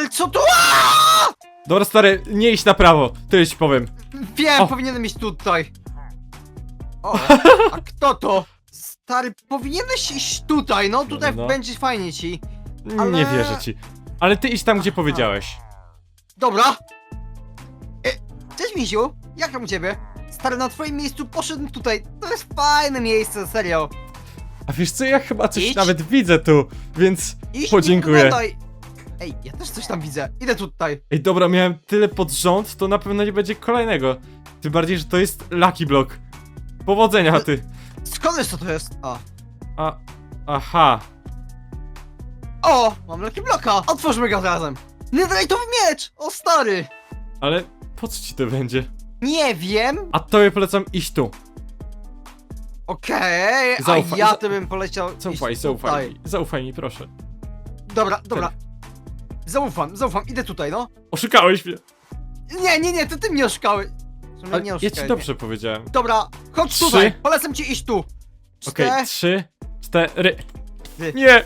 Stary, co tu? Aaaa! Dobra, stary, nie idź na prawo, tyle ci powiem. Wiem, O. powinienem iść tutaj. O, a kto to? Stary, powinieneś iść tutaj, no tutaj No. będzie fajnie ci. Ale- Nie wierzę ci. Ale ty idź tam, gdzie powiedziałeś. Dobra. E, cześć misiu, jak tam u ciebie? Stary, na twoim miejscu poszedłem tutaj. To jest fajne miejsce, serio. A wiesz co, ja chyba coś Idź. nawet widzę tu, więc Iść Podziękuję. Wyglądaj. Ej, ja też coś tam widzę. Idę tutaj. Ej, dobra, miałem tyle pod rząd, to na pewno nie będzie kolejnego. Tym bardziej, że to jest Lucky Block. Powodzenia, ty. Skąd wiesz co to jest? A. A, aha. O, mam Lucky Blocka. Otwórzmy go razem. Netherite'owy miecz! O stary! Ale po co ci to będzie? Nie wiem. A tobie polecam iść tu. Okej, a Zaufaj- ja za- to bym poleciał. Zaufaj, iść zaufaj tutaj. mi. Zaufaj mi, proszę. Dobra, dobra. Zaufam, zaufam, idę tutaj, no. Oszukałeś mnie. Nie, nie, nie, to ty mnie oszukałeś. W sumie Ale nie ja ci oszukałeś. dobrze powiedziałem. Dobra, chodź Trzy. tutaj. Polecam ci iść tu. Okej, Cztery. trzy, cztery. Nie!